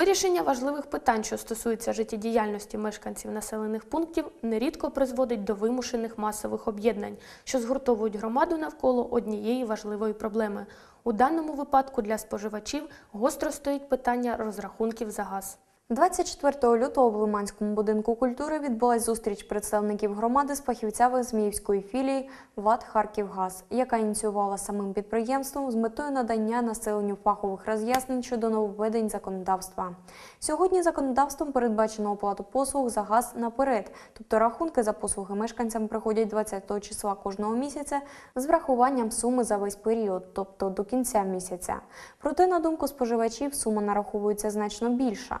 Вирішення важливих питань, що стосуються життєдіяльності мешканців населених пунктів, нерідко призводить до вимушених масових об'єднань, що згуртовують громаду навколо однієї важливої проблеми. У даному випадку для споживачів гостро стоїть питання розрахунків за газ. 24 лютого в Лиманському будинку культури відбулась зустріч представників громади з фахівцями Зміївської філії ВАТ «Харківгаз», яка ініціювала самим підприємством з метою надання населенню фахових роз'яснень щодо нововведень законодавства. Сьогодні законодавством передбачено оплату послуг за газ наперед, тобто рахунки за послуги мешканцям приходять 20 числа кожного місяця з врахуванням суми за весь період, тобто до кінця місяця. Проте, на думку споживачів, сума нараховується значно більша.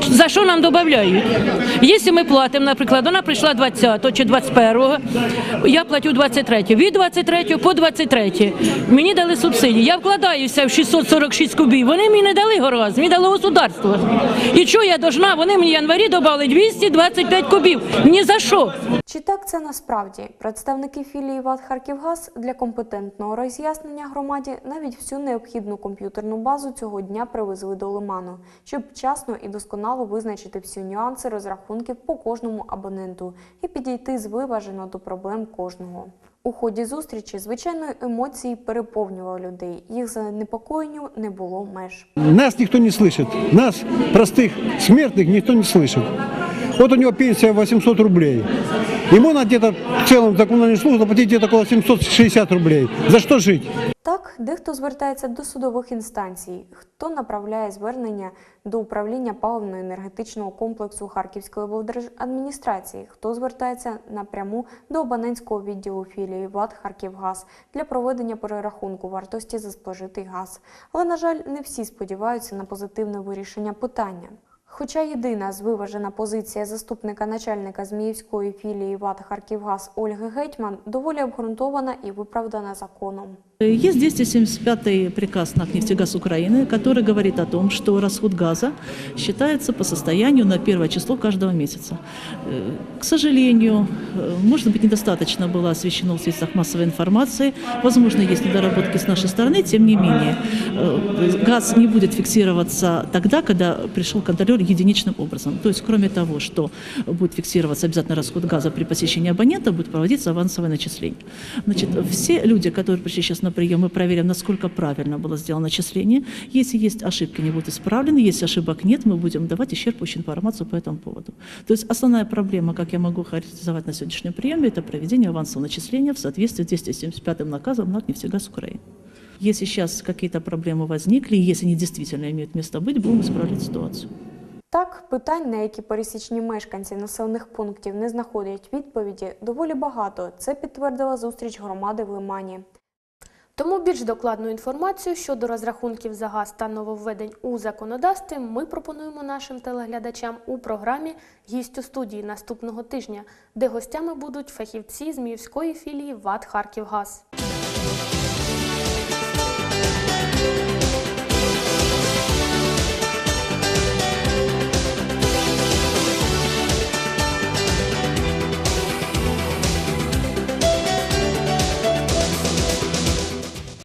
За що нам додають? Якщо ми платимо, наприклад, вона прийшла 20 чи 21, я платю 23. Від 23 по 23. Мені дали субсидії. Я вкладаюся в 646 кубів. Вони мені не дали гораз, мені дало государство. І що я должна? Вони мені в январі додали 225 кубів. Ні за що. Чи так це насправді? Представники філії ВАТ «Харківгаз» для компетентного роз'яснення громаді навіть всю необхідну комп'ютерну базу цього дня привезли до лиману, щоб вчасно і досконало визначити всі нюанси розрахунків по кожному абоненту і підійти звиважено до проблем кожного. У ході зустрічі, звичайно, емоції переповнювали людей. Їх занепокоєнню не було меж. Нас никто не слышит. Нас, простых смертных, никто не слышит. Вот у него пенсия 800 рублей. Ему надо где-то в целом за коммунальные услуги заплатить где-то около 760 рублей. За что жить? Так, дехто звертається до судових інстанцій, хто направляє звернення до управління паливно-енергетичного комплексу Харківської облдержадміністрації, хто звертається напряму до абонентського відділу філії ВАД «Харківгаз» для проведення перерахунку вартості за спожитий газ. Але, на жаль, не всі сподіваються на позитивне вирішення питання. Хоча єдина звиважена позиція заступника начальника Зміївської філії ВАД «Харківгаз» Ольги Гетьман доволі обґрунтована і виправдана законом. Есть 275 приказ НАК «Нефтегаз Украины», который говорит о том, что расход газа считается по состоянию на первое число каждого месяца. Э, К сожалению, э, может быть, недостаточно было освещено в средствах массовой информации. Возможно, есть недоработки с нашей стороны, тем не менее. э, Газ не будет фиксироваться тогда, когда пришел контролер единичным образом. То есть, кроме того, что будет фиксироваться обязательно расход газа при посещении абонента, будет проводиться авансовое начисление. Значит, все люди, которые пришли сейчас на прием, мы проверим, насколько правильно было сделано начисление. Если есть ошибки, они будут исправлены. Если ошибок нет, мы будем давать исчерпывающую информацию по этому поводу. То есть основная проблема, как я могу характеризовать на сегодняшнем приеме, это проведение авансового начисления в соответствии с 275 наказом НАК «Нефтегаз Украины». Если сейчас какие-то проблемы возникли, и если они действительно имеют место быть, будем исправлять ситуацию. Так, питань, на які пересічні мешканці населених пунктів не знаходять відповіді, доволі багато. Це підтвердила зустріч громади в Лимані. Тому більш докладну інформацію щодо розрахунків за газ та нововведень у законодавстві ми пропонуємо нашим телеглядачам у програмі «Гість у студії» наступного тижня, де гостями будуть фахівці з Міївської філії ВАД «Харківгаз».